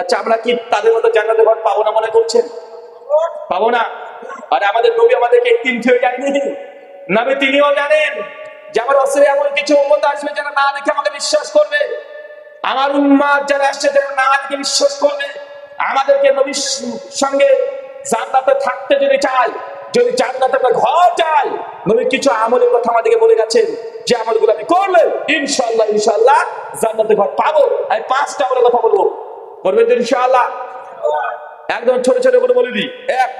আচ্ছা আমরা কি তাদের মতো জান্নাতের ঘর পাবো না মনে করছেন? পাবো না। আর, আমাদের নবী আমাদেরকে তিন হয়ে যায়নি নবী তিনিও জানেন যে আমার অসরে এমন কিছু উন্মত আসবে যারা না দেখে আমাকে বিশ্বাস করবে। আমার উন্মাদ যারা আসছে যারা না দেখে বিশ্বাস করবে। আমাদেরকে নবীর সঙ্গে জান্নাতে থাকতে যদি চায়, যদি জান্নাতে একটা ঘর চাই, নবী কিছু আমলের কথা আমাদেরকে বলে গেছেন যে আমলগুলো আমি করলে ইনশাল্লাহ ইনশাল্লাহ জান্নাতে ঘর পাবো। আমি পাঁচটা আমলের কথা বলব। করবেন তো ইনশাআল্লাহ। একদম ছোট ছোট করে বলে দিই। এক।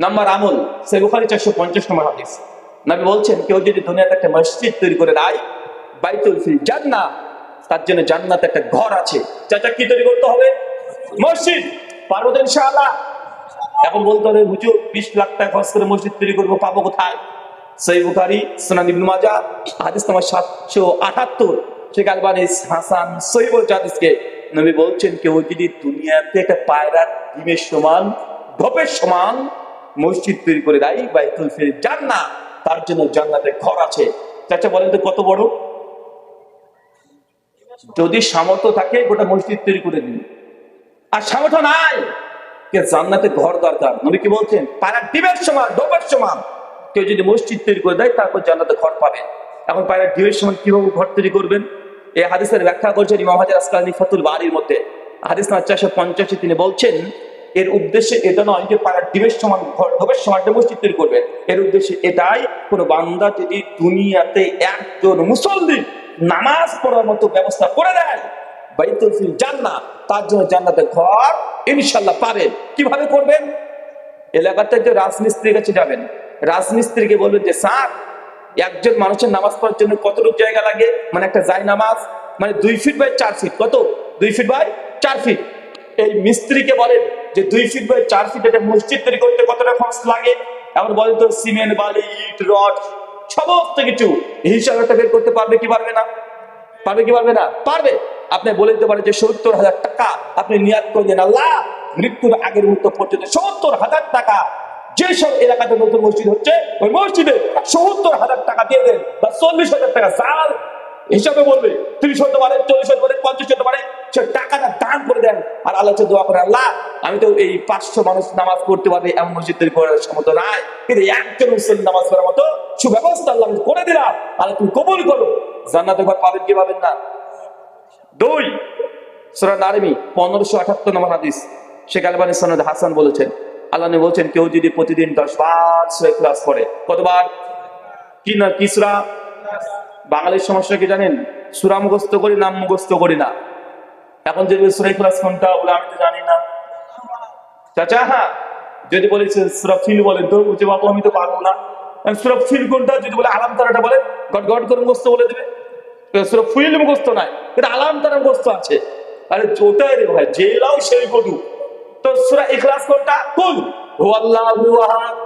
নাম্বার আমল। সে বুখারি চারশো পঞ্চাশ নম্বর হাদিস। নবী বলছেন, কেউ যদি দুনিয়াতে একটা মসজিদ তৈরি করে দেয়, বাইতুল ফিল জান্নাত তার জন্য জান্নাত একটা ঘর আছে। চাচা, কি তৈরি করতে হবে? মসজিদ। পারব তো ইনশাআল্লাহ। এখন বলতে হবে, হুজুর, বিশ লাখ টাকা খরচ করে মসজিদ তৈরি করব, পাবো কোথায়? সেই বুখারি, সোনান ইবনু মাজা হাদিস নম্বর সাতশো আটাত্তর। শেখ আলবানি হাসান সহি বলছে হাদিসকে নবী বলছেন, কেউ যদি দুনিয়াতে একটা পায়রার ডিমের সমান ধপের সমান মসজিদ তৈরি করে দেয়, বাইতুল ফির জান্না তার জন্য জান্নাতে ঘর আছে। চাচা, বলেন তো কত বড়? যদি সামর্থ্য থাকে, গোটা মসজিদ তৈরি করে দিন। আর সামর্থ্য নাই জান্নাতে ঘর দরকার। নবী কি বলছেন? পায়রার ডিমের সমান ডোবের সমান। কেউ যদি মসজিদ তৈরি করে দেয়, তারপর জান্নাতে ঘর পাবে। এখন পায়রার ডিমের সমান কীভাবে ঘর তৈরি করবেন? এই হাদিসের ব্যাখ্যা করছেন ইমাম হাজার আসকালানি ফাতুল বাড়ির মধ্যে। হাদিস নাম্বার চারশো পঞ্চাশে তিনি বলছেন, এর উদ্দেশ্যে এটা নয় যে পাড়ার ডিমের সমান ঘর ঢোকের সমান মসজিদ তৈরি করবে। এর উদ্দেশ্যে এটাই কোন বান্দা যদি দুনিয়াতে একজন মুসল্লি নামাজ পড়ার মতো ব্যবস্থা করে দেয়, বাইতুল জান্নাত তার জন্য জান্নাতে ঘর ইনশাল্লাহ পাবেন। কীভাবে করবেন? এলাকাতে একজন রাজমিস্ত্রির কাছে যাবেন। রাজমিস্ত্রিকে বলবেন যে, স্যার একজন মানুষের নামাজ পড়ার জন্য কতটুকু জায়গা লাগে? মানে একটা জায় নামাজ মানে দুই ফিট বাই চার ফিট কত? দুই ফিট বাই চার ফিট এই মিস্ত্রিকে বলেন যে দুই ফিট বাই চার ফিট একটা মসজিদ তৈরি করতে কতটা খরচ লাগে? এমন বলেন তো, সিমেন্ট, বালি, ইট, রড, সমস্ত কিছু হিসাব একটা বের করতে পারবে কি পারবে না? পারবে কি পারবে না? পারবে। আপনি বলে দিতে পারেন যে সত্তর হাজার টাকা আপনি নিয়াদ করে দেন আল্লাহ, মৃত্যুর আগের মুহূর্ত পর্যন্ত সত্তর হাজার টাকা যেসব এলাকাতে নতুন মসজিদ হচ্ছে, ওই মসজিদে সত্তর হাজার টাকা দিয়ে দেন বা চল্লিশ হাজার টাকা জাল হিসাবে বলবে, ত্রিশ হতে পারে, চল্লিশ হতে পারে, পঞ্চাশ হতে পারে, সে টাকাটা দান করে দেন। আর আল্লাহ দোয়া করে, আল্লাহ, আমি তো এই পাঁচশো মানুষ নামাজ পড়তে পারবে এমন মসজিদ তৈরি করার ক্ষমতা নাই। কিন্তু একজন মুসলিম নামাজ পড়ার মতো সুব্যবস্থা আল্লাহ করে দিলাম। আল্লাহ তুমি কবুল করো। জান্নাতে ঘর পাবেন কি পাবেন না? দুই, সুরা নারমি, পনেরোশো আঠাত্তর নম্বর হাদিস। শেখ আলবানী সনদ হাসান বলেছেন আল্লাহ বলছেন, কেউ যদি প্রতিদিন দশ বার সুরা ক্লাস করে কতবার? কি না কিসরা বাঙালির সমস্যা কি জানেন? সুরা মুখস্ত করি নাম মুখস্ত করি না। এখন যদি সুরাই ক্লাস কোনটা বলে আমি তো জানি না। চাচা হ্যাঁ যদি বলি সুরা ফিল বলেন তো বুঝে বাবু আমি তো পারব না। সুরা ফিল কোনটা, যদি বলে আলাম তারাটা বলে, গট গট করে মুখস্ত বলে দেবে। সুরা ফিল মুখস্ত নাই, কিন্তু আলাম তারা মুখস্ত আছে। আরে, ওটাই রে ভাই জেলাও সেই কদু তো সুরা ইখলাস কোনটা? কুল। হু আল্লাহু আহাদ।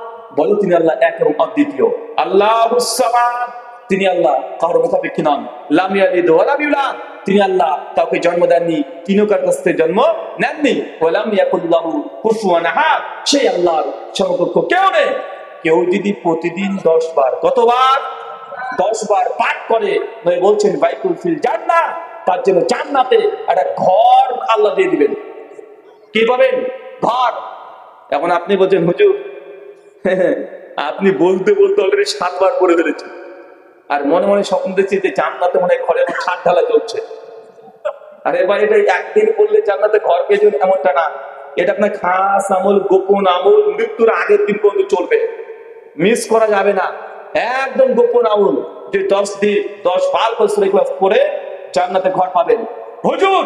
বলো তিনি আল্লাহ এক এবং অদ্বিতীয়। আল্লাহুস সামাদ। তিনি আল্লাহ কারোর মুখাপেক্ষী নন। ইউলাদ। তিনি আল্লাহ কাউকে জন্ম দেননি তিনিও কার কাছ থেকে জন্ম নেননি। ওয়ালাম ইয়াকুল্লাহু কুফুয়ান আহাদ। সেই আল্লাহর সমকক্ষ কেউ নেই। কেউ যদি প্রতিদিন দশ বার কতবার? দশ বার পাঠ করে নয় বলছেন বাইকুল ফিল জান্নাত। তার জন্য জান্নাতে একটা ঘর আল্লাহ দিয়ে দিবেন। কি পাবেন? ঘর এখন আপনি বলছেন, হুজুর, আপনি বলতে বলতে অলরেডি সাতবার করে ফেলেছেন। আর মনে মনে স্বপ্ন দেখছি যে জান্নাতে মনে হয় ঘরে ছাদ ঢালা চলছে। আর এবার এটা একদিন করলে জান্নাতে ঘর পেয়ে যাবেন এমনটা না। এটা আপনার খাস আমল, গোপন আমল, মৃত্যুর আগের দিন পর্যন্ত চলবে। মিস করা যাবে না। একদম গোপন আমল, যে দশ দিন, দশ বার বছর করে জান্নাতে ঘর পাবেন। হুজুর,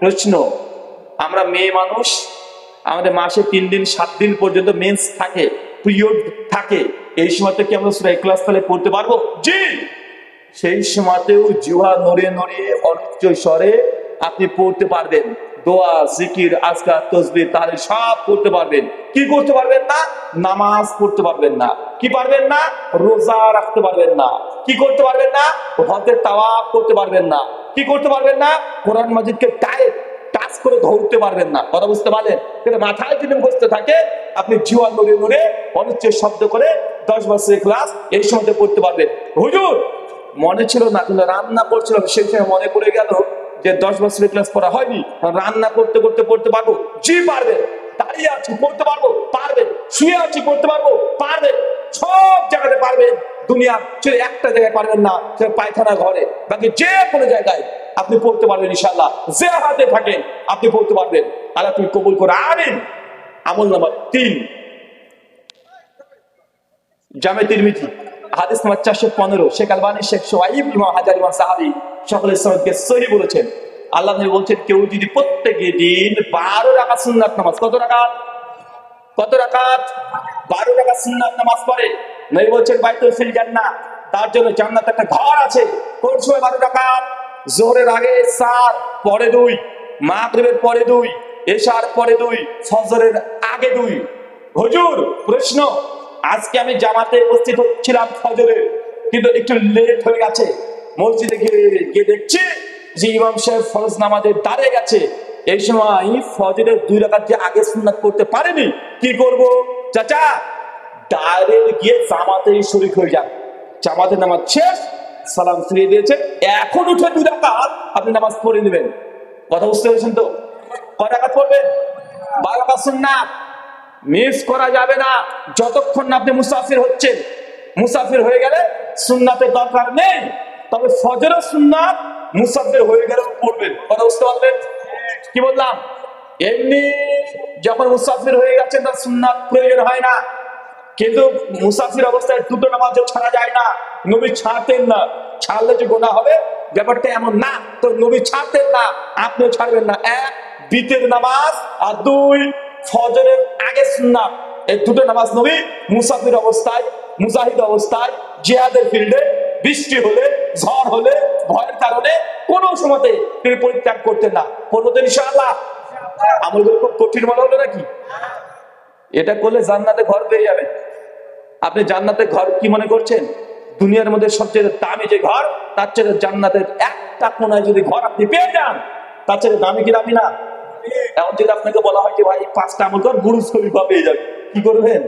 প্রশ্ন আমরা মেয়ে মানুষ, আমাদের মাসে তিন দিন, সাত দিন পর্যন্ত মেন্স থাকে পিরিয়ড থাকে। এই সময়তে কি আমরা সুরাই ক্লাস তাহলে পড়তে পারব? জি। সেই সময়তেও জিহা নড়ে নড়িয়ে অনুচ্চ স্বরে আপনি পড়তে পারবেন। দোয়া, জিকির, আজকার তসবির তাহলে সব করতে পারবেন। কি করতে পারবেন না? নামাজ পড়তে পারবেন না। কি পারবেন না? রোজা রাখতে পারবেন না। কি করতে পারবেন না? হজের তাওয়াফ করতে পারবেন না। কি করতে পারবেন না? কোরআন মাজিদকে টাইট করে ধরতে পারবেন না। কথা বুঝতে পারলেন? কিন্তু মাথায় যদি বসতে থাকে, আপনি জীবন নড়ে নড়ে অনুচ্ছেদ শব্দ করে দশ বছরের ক্লাস এই সময়তে পড়তে পারবেন। হুজুর, মনে ছিল না, কিন্তু রান্না করছিলাম, সেই সময় মনে পড়ে গেল যে দশ বছরের ক্লাস পড়া হয়নি। রান্না করতে করতে পড়তে পারব? জি পারবে দাঁড়িয়ে আছি, পড়তে পারব? পারবেন। শুয়ে আছি, পড়তে পারব? পারবেন। সব জায়গাতে পারবেন। দুনিয়া ছেড়ে একটা জায়গায় পারবেন না সে পায়খানা ঘরে। বাকি যে কোনো জায়গায় আপনি পড়তে পারবেন ইনশাল্লাহ যে হাতে থাকেন, আপনি পড়তে পারবেন। আল্লাহ তুমি কবুল করে আনেন আমল নাম্বার তিন। জামে তিরমিজি, হাদিস নাম্বার চারশো পনেরো। শেখ আলবানি, শেখ সোহাইব ইমাম হাজার ইমাম সাহাবি সকল ইসলামকে সহি বলেছেন। আল্লাহ নবী বলছেন, কেউ যদি প্রত্যেকে দিন বারো রাখা সুন্নাত নামাজ, কত রাকাত? কত রাকাত? বারো রাকাত সুন্নাত নামাজ পড়ে। নবী বলছেন, বাইতুল ফিল জান্নাত, তার জন্য জান্নাত একটা ঘর আছে। কোন সময় বারো রাকাত? জোহরের আগে সাত পরে দুই, মাগরিবের পরে দুই, এশার পরে দুই, ফজরের আগে দুই। হুজুর, প্রশ্ন, আজকে আমি জামাতে উপস্থিত হচ্ছিলাম ফজরে, কিন্তু একটু লেট হয়ে গেছে। মসজিদে গিয়ে গিয়ে দেখছি যে ইমাম সাহেব ফরজ নামাজে দাঁড়িয়ে গেছে। এই সময় ফজরের দুই রাকাত যে আগে সুন্নাত করতে পারেনি, কি করব? চাচা ডাইরেক্ট গিয়ে জামাতেই শরিক হয়ে যান। জামাতের নামাজ শেষ, সালাম ফিরিয়ে দিয়েছে। এখন উঠে দুই রাকাত আপনি নামাজ পড়ে নেবেন। কথা বুঝতে পেরেছেন তো? কয় রাকাত পড়বেন? বারো রাকাত সুন্নাত। মিস করা যাবে না। যতক্ষণ না আপনি মুসাফির হচ্ছেন, মুসাফির হয়ে গেলে সুন্নাতের দরকার নেই। তবে ফজরের সুন্নাত মুসাফির হয়ে গেলেও পড়বেন। কথা বুঝতে পারলেন? কি বললাম? এমনি যখন মুসাফির হয়ে গেছেন, তার সুন্নাত প্রয়োজন হয় না। কিন্তু মুসাফির অবস্থায় দুটো নামাজও ছাড়া যায় না। নবী ছাড়তেন না। ছাড়লে যে গোনা হবে, ব্যাপারটা এমন না। তো নবী ছাড়তেন না, আপনিও ছাড়বেন না। এক বিতের নামাজ আর দুই, ফজরের আগে সুন্নাত। এই দুটো নামাজ নবী মুসাফির অবস্থায়, মুজাহিদ অবস্থায়, জিহাদের ফিল্ডে বৃষ্টি হলে, ঝড় হলে, ভয়ের কারণে কোনো সময়তে তিনি পরিত্যাগ করতেন না। পড়ব ইনশাআল্লাহ আমলগুলো খুব কঠিন মনে হলো নাকি? এটা করলে জান্নাতে ঘর পেয়ে যাবেন আপনি জান্নাতে ঘর কি মনে করছেন? দুনিয়ার মধ্যে সবচেয়ে দামি যে ঘর, তার চেয়ে জান্নাতের একটা কোনায় যদি ঘর আপনি পেয়ে যান, তার চেয়ে দামি কি দামি না? এখন যদি আপনাকে বলা হয় যে, ভাই পাঁচটা আমল কর, বুরুজ খলিফা পেয়ে যাবে। কি করবেন?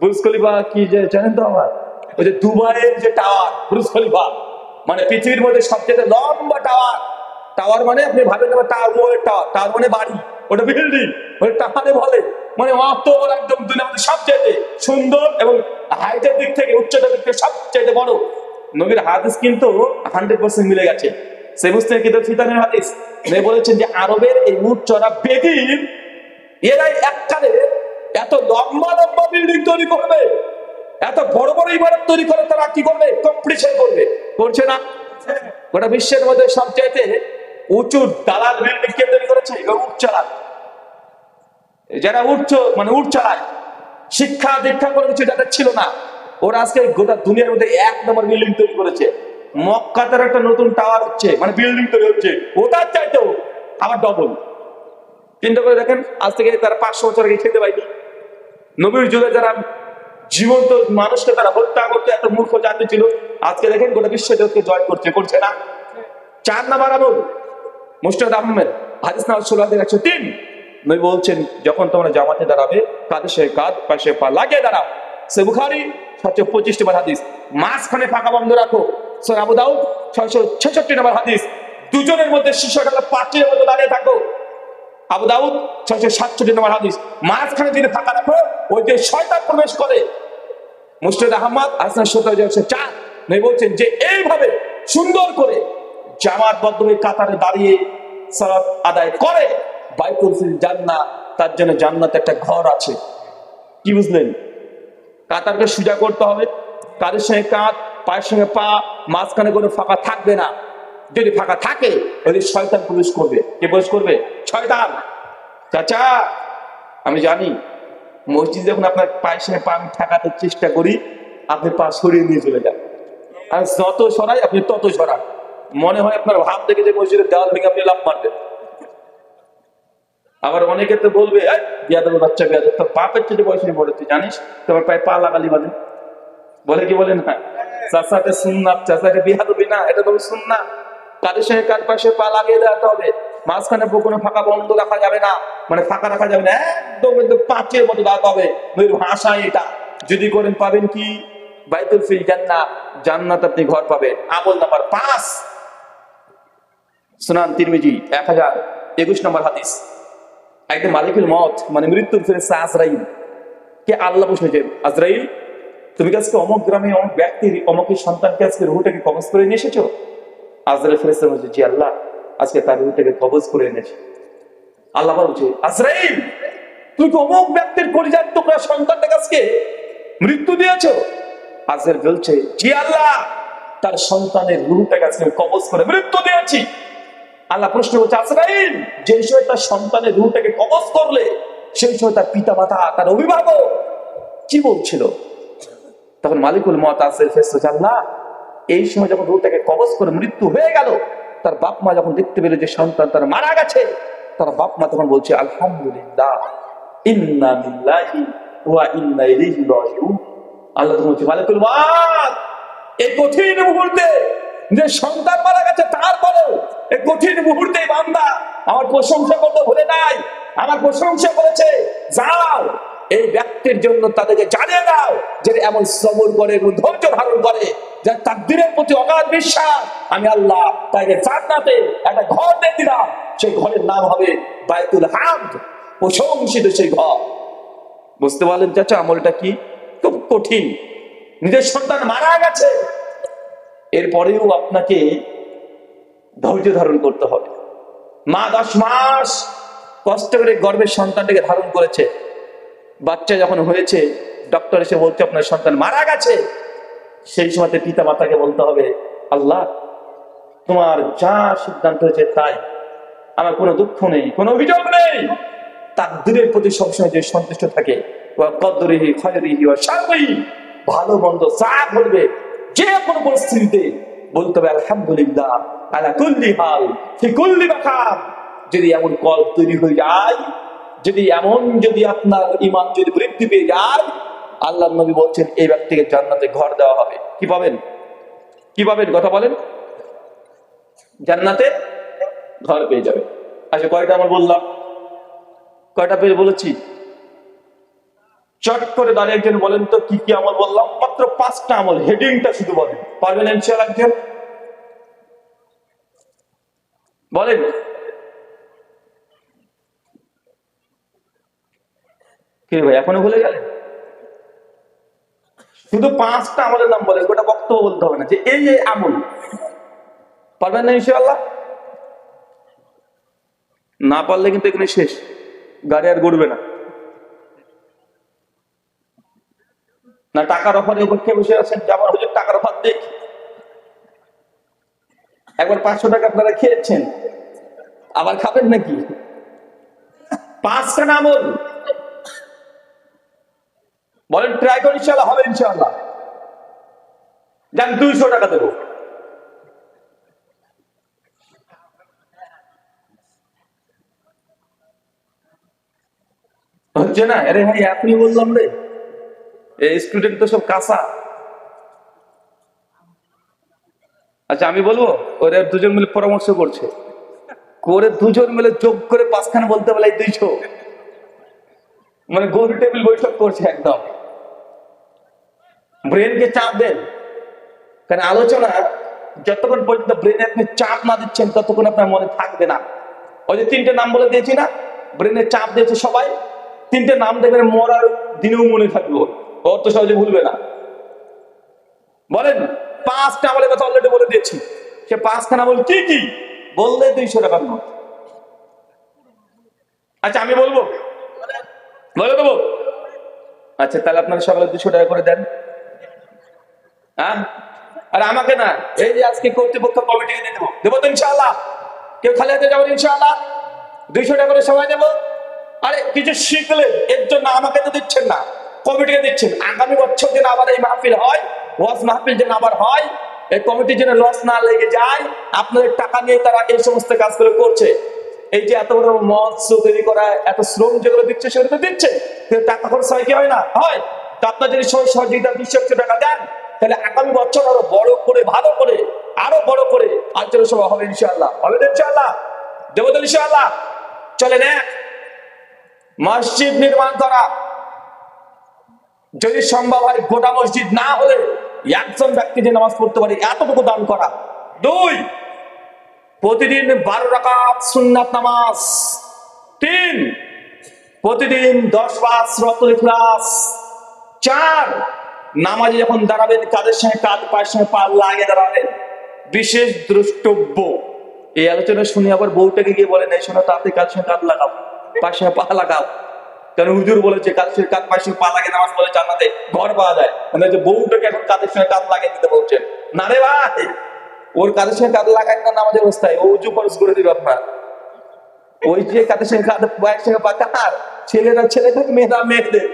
বুরুজ খলিফা কি যে, জানেন তো আমার? ওই যে দুবাইয়ের যে টাওয়ার, বুরুজ খলিফা মানে পৃথিবীর মধ্যে সবচেয়ে লম্বা টাওয়ার। টাওয়ার মানে আপনি ভাবেন না টাওয়ার মোয়ের টাওয়ার টাওয়ার মানে বাড়ি, ওটা বিল্ডিং ওটা টাওয়ারে বলে। মানে অত বড় একদম মধ্যে সবচেয়ে সুন্দর এবং হাইটের দিক থেকে উচ্চতার দিক থেকে সবচেয়ে বড়। নবীর হাদিস কিন্তু হান্ড্রেড পার্সেন্ট মিলে গেছে। সে মুসলিম কিন্তু ফিতানের হাদিস। উনি বলেছেন যে আরবের এই উট চড়া বেদিন, এরাই এককালে এত লম্বা লম্বা বিল্ডিং তৈরি করবে, এত বড় বড় ইমারত তৈরি করে তারা কি করবে? কম্পিটিশন করবে। করছে না, গোটা বিশ্বের মধ্যে সবচাইতে উঁচু দালাল বিল্ডিং কে তৈরি করেছে? উট চালান যারা উঠ মানে উঠ চালায়, শিক্ষা দীক্ষা কোনো কিছু যাদের ছিল না, ওরা আজকে গোটা দুনিয়ার মধ্যে এক নম্বর বিল্ডিং তৈরি করেছে। মক্কাতের একটা নতুন টাওয়ার হচ্ছে মানে বিল্ডিং তৈরি হচ্ছে। ওটার চাইতেও আবার ডবল চিন্তা করে দেখেন, আজ থেকে তারা পাঁচশো বছর আগে খেতে পাইনি নবীর যুগে যারা জীবন্ত মানুষকে তারা হত্যা করতে এত মূর্খ জাতি ছিল, আজকে দেখেন গোটা বিশ্ব জয় করছে করছে না। চার নাম্বার আমল। মুস্তাদ আহমেদ, হাদিস ষোলো হাজার একশো তিন। নবী বলছেন, যখন তোমরা জামাতে দাঁড়াবে, কাঁধে সে কাঁধ, পাশে পা লাগিয়ে দাঁড়াও। সে বুখারি সাতশো পঁচিশ নম্বর হাদিস। মাঝখানে ফাঁকা বন্ধ রাখো। সে আবু দাউদ, ছয়শো ছেষট্টি নম্বর হাদিস। দুজনের মধ্যে শিশুটা পাঁচটির মধ্যে দাঁড়িয়ে থাকো। আবু দাউদ, ছয়শো সাতষট্টি নম্বর হাদিস। মাঝখানে যদি ফাঁকা রাখো, ওই যে শয়তান প্রবেশ করে। মুস্তাদ আহমদ হাসান সত্তর চার। নবী বলছেন যে, এইভাবে সুন্দর করে বদ্ধ হয়ে কাতারে দাঁড়িয়ে সালাত আদায় করে। বাইতুল ফিল জান্না তার জন্য জান্নাতে একটা ঘর আছে। কি বুঝলেন? কাতারকে সোজা করতে হবে। কাদের সঙ্গে কাঁধ পায়ের সঙ্গে পা, মাঝখানে কোনো ফাঁকা থাকবে না। যদি ফাঁকা থাকে ওই শয়তান প্রবেশ করবে। কে প্রবেশ করবে? শয়তান। চাচা, আমি জানি, মসজিদ যখন আপনার পায়ের সঙ্গে পা, আমি ঠেকাতে চেষ্টা করি, আপনি পা সরিয়ে নিয়ে চলে যান। আর যত সরাই, আপনি তত সরান। মনে হয় আপনার ভাব দেখে যে মসজিদের দেওয়াল ভেঙে আপনি লাভ মারবেন। আবার অনেকে তো বলবে "এই, বাচ্চা তোর পাপের চেয়ে বয়স নিয়ে জানিস? তোমার পায়ে পা লাগালি বলে বলে কি বলে না? চাষাকে চাষাকে না এটা কাদের সঙ্গে কার পাশে পা লাগিয়ে দেওয়াতে হবে? মাঝখানে কোনো ফাঁকা বন্ধ রাখা যাবে না। মানে ফাঁকা রাখা যাবে না একদম একদম পাঁচের মতো দাঁড়াতে হবে। নবীর ভাষা এটা। যদি করেন পাবেন কি? বাইতুল ফিল জান্নাত জান্নাত আপনি ঘর পাবেন। আমল নাম্বার পাঁচ। সুনান তিরমিজি, এক হাজার একুশ নম্বর হাদিস। একদিন মালিকুল মত মানে মৃত্যুর ফেরেস্তা আজরাইল। কে আল্লাহ বসেছে আজরাইল, তুমি কি আজকে অমুক গ্রামে অমুক ব্যক্তির, অমুকের সন্তানকে আজকে রুহুটাকে কবজ করে নিয়ে এসেছ? আজরাইল ফেরেস্তা বলছে, জি আল্লাহ, আজকে তার রুহুটাকে কবজ করে এনেছে। আল্লাহ বলছে আজরাইল তুই তো অমুক ব্যক্তির কলিজার টুকরা সন্তানটাকে আজকে মৃত্যু দিয়েছ? আজরাইল বলছে, জি আল্লাহ, তার সন্তানের রুহুটাকে আজকে কবজ করে মৃত্যু দিয়েছি। আল্লাহ প্রশ্ন করছে, আজরাইল, যে সময় তার সন্তানের রুহটাকে কবজ করলে, সেই সময় তার পিতা মাতা তার অভিভাবক কি বলছিল? তখন মালিকুল মত আসের ফেসছে আল্লাহ, এই সময় যখন রুহটাকে কবজ করে মৃত্যু হয়ে গেল, তার বাপ মা যখন দেখতে পেল যে সন্তান তার মারা গেছে, তার বাপ মা তখন বলছে, আলহামদুলিল্লাহ আল্লাহ তখন বলছে, মালিকুল মত এই কঠিন মুহূর্তে যে সন্তান মারা গেছে, তারপরেও এই কঠিন মুহূর্তে বান্দা আমার প্রশংসা করতে ভুলে নাই। আমার প্রশংসা করেছে, যাও, এই ব্যক্তির জন্য তাদেরকে জানিয়ে দাও যে এমন সবর করে এবং ধৈর্য ধারণ করে, যার তাকদিরের প্রতি অগাধ বিশ্বাস। আমি আল্লাহ তাকে জান্নাতে একটা ঘর দিয়ে দিলাম। সেই ঘরের নাম হবে বাইতুল হামদ, প্রশংসিত সেই ঘর। বুঝতে পারলেন চাচা, আমলটা কি? খুব কঠিন। নিজের সন্তান মারা গেছে এরপরেও আপনাকে ধৈর্য ধারণ করতে হবে। মা দশ মাস কষ্ট করে গর্বের সন্তানটাকে ধারণ করেছে। বাচ্চা যখন হয়েছে ডক্টর এসে বলছে, আপনার সন্তান মারা গেছে। সেই সময়তে পিতা মাতাকে বলতে হবে, আল্লাহ, তোমার যা সিদ্ধান্ত হয়েছে তাই। আমার কোনো দুঃখ নেই, কোনো অভিযোগ নেই। তাকদিরের প্রতি সবসময় যে সন্তুষ্ট থাকে ভালো মন্দ যা ঘটবে যে কোনো পরিস্থিতিতে বলতে হবে, আলহামদুলিল্লাহ, আলা কুল্লি হাল, ফি কুল্লি মাকাম। যদি এমন কল তৈরি হয়ে যায়, যদি এমন, যদি আপনার ইমান যদি বৃদ্ধি পেয়ে যায়, আল্লাহ নবী বলছেন, এই ব্যক্তিকে জান্নাতে ঘর দেওয়া হবে। কি পাবেন? কি পাবেন? কথা বলেন। জান্নাতে ঘর পেয়ে যাবে আচ্ছা কয়টা আমার বললাম? কয়টা পেয়ে বলেছি? চট করে দাঁড়িয়ে একজন বলেন তো, কি কি আমল বললাম? মাত্র পাঁচটা আমল, হেডিংটা শুধু বলেন। পারবেন ইনশাল একজন? বলেন। কি ভাই, এখনও ভুলে গেলেন? শুধু পাঁচটা আমলের নাম বলেন, গোটা বক্তব্য বলতে হবে না, যে এই এই আমল। পারবেন না ইনশাল্লাহ না পারলে কিন্তু এখানে শেষ, গাড়ি আর গড়বে না। না টাকার অফারে অপেক্ষায় বসে আছেন যে আমার হুজুর টাকার অফার দেখ। একবার পাঁচশো টাকা আপনারা খেয়েছেন? আবার খাবেন নাকি? পাঁচটা নাম বলেন ট্রাই করে ইনশাল্লাহ হবে ইনশাল্লাহ যান, দুইশো টাকা দেবো। হচ্ছে না? আরে ভাই, আপনি বললাম রে। স্টুডেন্ট তো সব কাঁচা। আচ্ছা আমি বলব, ওরা দুজন মিলে পরামর্শ করছে। করে দুজন মিলে যোগ করে পাঁচখানে বলতে বলে দুইশো। মানে গোল টেবিল বৈঠক করছে একদম। ব্রেনকে চাপ দেন। কারণ আলোচনা, যতক্ষণ পর্যন্ত ব্রেনে আপনি চাপ না দিচ্ছেন, ততক্ষণ আপনার মনে থাকবে না। ওই যে তিনটে নাম বলে দিয়েছি না ব্রেনে চাপ দিয়েছে সবাই। তিনটে নাম দেখবেন মরার দিনেও মনে থাকবে ওর। ওর তো সহজে ভুলবে না। বলেন, পাঁচটা আমলের কথা অলরেডি বলে দিয়েছি। সে পাঁচখানা বল কি কি? বললে দুইশো টাকার নোট। আচ্ছা আমি বলব? বলে দেবো? আচ্ছা তাহলে আপনারা সকালে দুশো টাকা করে দেন। হ্যাঁ? আর আমাকে না, এই যে আজকে কর্তৃপক্ষ কমিটিকে দিয়ে দেবো। দেবো তো ইনশাআল্লাহ। কেউ খালি হাতে যাবেন ইনশাআল্লাহ? দুইশো টাকা করে সময় দেবো? আরে, কিছু শিখলে এর জন্য আমাকে তো দিচ্ছেন না। কমিটিকে দিচ্ছেন। আগামী বছর যেন আবার এই মাহফিল হয়, ওয়াজ মাহফিল যেন আবার হয়, এই কমিটির যেন লস না লেগে যায়, আপনাদের টাকা নিয়ে তারা এই সমস্ত কাজগুলো করছে। এই যে এত বড় মৎস্য তৈরি করা, এত শ্রম যেগুলো দিচ্ছে, সেগুলো তো দিচ্ছে। কিন্তু টাকা খরচ হয় কি হয় না? হয়। তো আপনার যদি সহ সহযোগিতা দুইশো, একশো টাকা দেন, তাহলে আগামী বছর আরও বড় করে, ভালো করে, আরও বড় করে আলোচনা সভা হবে ইনশাআল্লাহ। হবে ইনশাআল্লাহ? দেবো তো ইনশাআল্লাহ? চলেন এক। মসজিদ নির্মাণ করা। যদি সম্ভব হয় গোটা মসজিদ না হলে একজন ব্যক্তি যে নামাজ পড়তে পারে, এতটুকু দান করা। দুই, প্রতিদিন বারো রাকাত সুন্নাত নামাজ। তিন, প্রতিদিন দশ বার সূরাতুল ইখলাস। চার, নামাজে যখন দাঁড়াবেন কাদের সঙ্গে কাঁধ পায়ের সঙ্গে পা লাগিয়ে দাঁড়াবেন। বিশেষ দ্রষ্টব্য। এই আলোচনা শুনে আবার বউটাকে গিয়ে বলেন, এই শোনো তাতে কাজ সঙ্গে কাঁধ লাগাও সঙ্গে পা লাগাও। কারণ হুজুর বলেছে কাঁধ পা লাগিয়ে নামাজ ঘর পাওয়া যায়। মানে যে বউটাকে এখন কাদের সঙ্গে লাগিয়ে দিতে বলছেন না রে ভাই, ওর কাদের সঙ্গে কাঁধ লাগায় না নামাজের অবস্থায়? ও উঁচু খরচ করে দিবে আপনার। ওই যে কাদের সঙ্গে কাঁধে সঙ্গে পা কার ছেলেরা মেয়েরা মেয়েদের।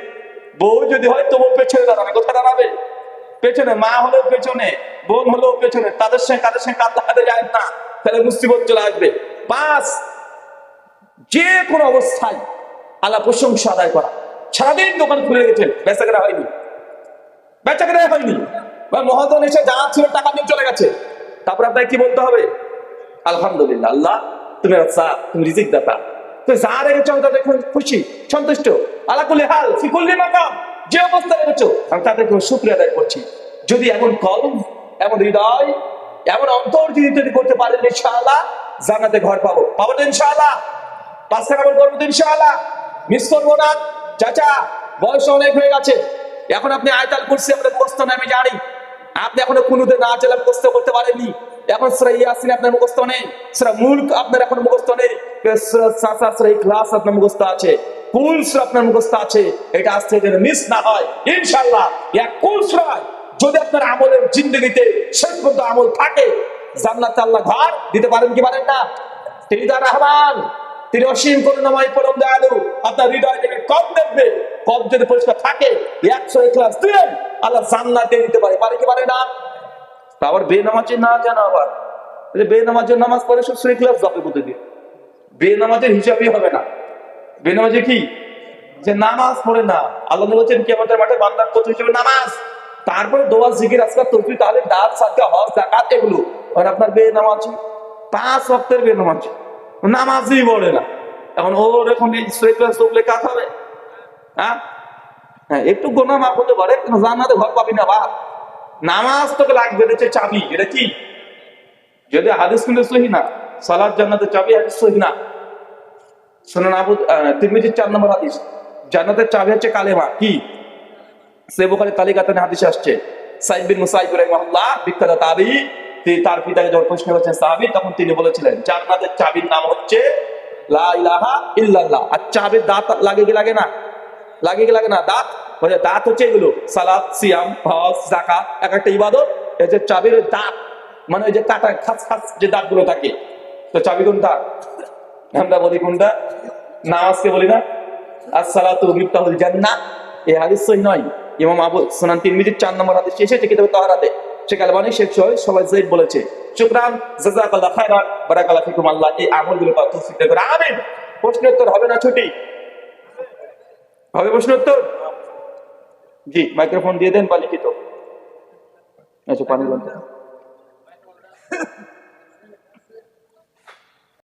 বউ যদি হয় তো বউ পেছনে দাঁড়াবে, কোথায় দাঁড়াবে? পেছনে, মা হলেও পেছনে, বোন হলেও পেছনে, তাদের সঙ্গে কাদের সঙ্গে কাঁধ লাগাতে যায় না, তাহলে মুসিবত চলে আসবে। পাঁচ যে কোনো অবস্থায় আল্লাহ প্রশংসা আদায় করা। সারাদিন দোকান খুলে গেছেন, বেচা কেনা হয়নি। বেচা কেনা হয়নি। বা মহাজন এসে যা ছিল টাকা নিয়ে চলে গেছে। তারপর আপনাকে কি বলতে হবে? আলহামদুলিল্লাহ, আল্লাহ, তুমি আচ্ছা তুমি রিজিক দাতা। তো যা রেখেছো আমি তাদের খুশি, সন্তুষ্ট। আলাকুলি হাল, ফিকুল্লি মাকাম। যে অবস্থা রেখেছো, আমি তাদেরকে শুক্রিয়া আদায় করছি। যদি এমন কলম এমন হৃদয়, এমন অন্তর যদি তৈরি করতে পারেন ইনশাআল্লাহ, জান্নাতে ঘর পাবো। পাবো তো ইনশাআল্লাহ। পাঁচ টাকা করব তো ইনশাআল্লাহ। মিস করব না। চাচা, বয়স অনেক হয়ে গেছে। এখন আপনি আয়তাল করছি আপনার মুখস্থ আমি জানি আপনি এখনও কোনোতে না চাইলে মুখস্থ করতে পারেননি। এখন সেরা ইয়াসিন আপনার মুখস্থ নেই। সেরা মুল্ক আপনার এখন মুখস্থ নেই। সাসা সেরা ক্লাস আপনার মুখস্থ আছে। কোন কুলস আপনার মুখস্থ আছে। এটা আজ থেকে মিস না হয়। ইনশাল্লাহ এক কোন নয়। যদি আপনার আমলের জিন্দগিতে শেষ পর্যন্ত আমল থাকে, জান্নাত আল্লাহ ঘর দিতে পারেন কি পারেন না? তিনি রহমান। তিনি অসীম করুণাময় পরম দয়ালু। আপনার হৃদয় থেকে কম দেখবে। কম যদি পরিষ্কার থাকে, একশো ক্লাস দিলেন আল্লাহ জান্নাতে দিতে পারে। পারে কি পারে না? আবার বেনামাজি না জানা আবার। বেনামাজের নামাজ পড়ে সব সুরে ক্লাস যাবে প্রতিদিন বেনামাজের হিসাবই হবে না। বেনামাজি কি? যে নামাজ পড়ে না। আল্লাহ বলছেন, কি আমাদের মাঠে বান্দার প্রথম হিসেবে নামাজ? তারপরে দোয়া, জিকির, আজকাল তসবি তাহলে দাঁত সাদকা, হজ জাকাত এগুলো। আর আপনার বেনামাজি, পাঁচ ওয়াক্তের বেনামাজি। নামাজই বলে না। এখন ওর এখন চললে কাজ হবে? হ্যাঁ? হ্যাঁ একটু গোনা মাফ হতে পারে, কিন্তু জান্নাতে ঘর পাবি না বাপ। নামাজ তোকে লাগবে এটা চাবি, এটা কি? যদি হাদিস কিন্তু সহি না সালাদ জান্নাতের চাবি, হাদিস সহি না। শোনেন আবু তিরমিজির চার নম্বর হাদিস, জান্নাতের চাবি হচ্ছে কালেমা, কি? সে বোখারি তালিকাতে হাদিস আসছে, সাইদ বিন মুসাইব রাহিমাহুল্লাহ, বিখ্যাত তাবি তিনি তার পিতাকে যখন প্রশ্ন করেছেন সাহাবি, তখন তিনি বলেছিলেন, জান্নাতের চাবির নাম হচ্ছে লা ইলাহা ইল্লাল্লাহ। আর চাবির দাঁত লাগে কি লাগে না? লাগে কি লাগে না? দাঁত? দাঁত হচ্ছে এগুলো, সালাদ, সিয়াম, হজ জাকাত এক একটা ইবাদত, এই যে চাবির দাঁত মানে ওই যে কাটা, খাস খাস যে দাঁতগুলো থাকে, তো চাবি কোনটা? আমরা বলি কোনটা? নামাজকে বলি না। আসসালাতু মিফতাহুল জান্নাহ, এই হাদিস সহি নয়। ইমাম আবু, সুনান তিরমিজির চার নম্বর হাদিস এসেছে কিতাবে তাহারাতে শেখ আলবানি শেখ সোহেল সবাই জৈদ বলেছে। সুতরাং জাজাকাল্লাহ বারাকাল্লাহ ফিকুম আল্লাহ, এই আমলগুলো করে, আমিন। প্রশ্ন উত্তর হবে না ছুটি? হবে প্রশ্ন উত্তর? জি, মাইক্রোফোন দিয়ে দেন বা লিখিত। আচ্ছা পানি